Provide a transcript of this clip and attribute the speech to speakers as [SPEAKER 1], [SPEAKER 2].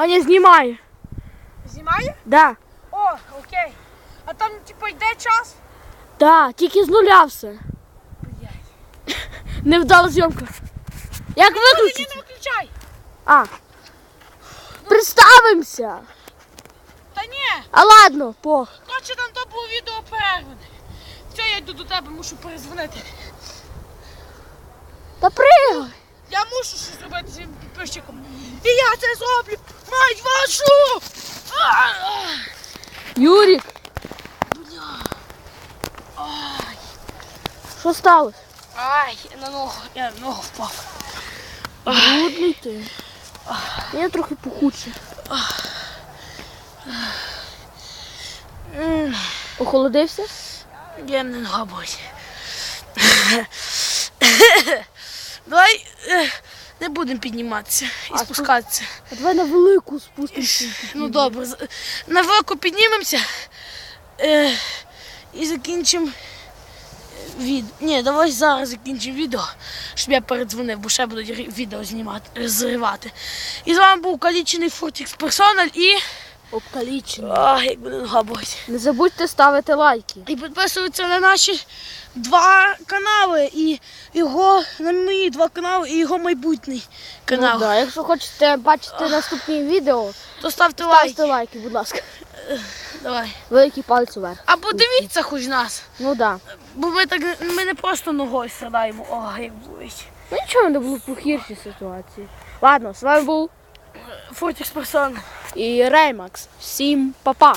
[SPEAKER 1] Аня знімає.
[SPEAKER 2] Знімає?
[SPEAKER 1] Да.
[SPEAKER 2] О, окей. А там, типу, йде час?
[SPEAKER 1] Да, тільки з нуля все.
[SPEAKER 2] Блядь.
[SPEAKER 1] Невдала зйомка. Як виключити?
[SPEAKER 2] не виключай.
[SPEAKER 1] А. Представимося.
[SPEAKER 2] Та ні.
[SPEAKER 1] А ладно, по.
[SPEAKER 2] Коротше, там то було відео перерване. Все, я йду до тебе, мушу перезвонити.
[SPEAKER 1] Та пригай.
[SPEAKER 2] Я мушу щось зробити з своїм підписчиком. І я це зроблю. Мать вашу!
[SPEAKER 1] Юрік.
[SPEAKER 2] Ай,
[SPEAKER 1] що сталося?
[SPEAKER 2] ай, я на ногу, я на ногу впав.
[SPEAKER 1] Брудний ти. Я трохи похудше. Охолодився?
[SPEAKER 2] Я не нога. Давай е, не будемо підніматися і
[SPEAKER 1] А,
[SPEAKER 2] спускатися.
[SPEAKER 1] А давай на велику спустимося.
[SPEAKER 2] Ну добре, на велику піднімемося е, і закінчимо відео. Ні, давай зараз закінчимо відео, щоб я передзвонив, бо ще будуть відео знімати, зривати. І з вами був калічений Фортікс Персональ і.
[SPEAKER 1] Обкалічений.
[SPEAKER 2] Ах, як мене нога болить.
[SPEAKER 1] Не забудьте ставити лайки.
[SPEAKER 2] І підписуйтеся на наші два канали. І його на мої два канали і його майбутній канал.
[SPEAKER 1] Ну, да. Якщо хочете бачити наступні відео,
[SPEAKER 2] То ставте лайк.
[SPEAKER 1] ставте лайки, будь ласка.
[SPEAKER 2] Давай.
[SPEAKER 1] Великий палець вверх.
[SPEAKER 2] Або дивіться хоч нас.
[SPEAKER 1] Ну да.
[SPEAKER 2] Бо ми так ми не просто ногою страдаємо. О, як болить.
[SPEAKER 1] Ну нічого не було похірші ситуації. Ладно, з вами був
[SPEAKER 2] Фортікс персон.
[SPEAKER 1] І Реймакс. Всім па-па.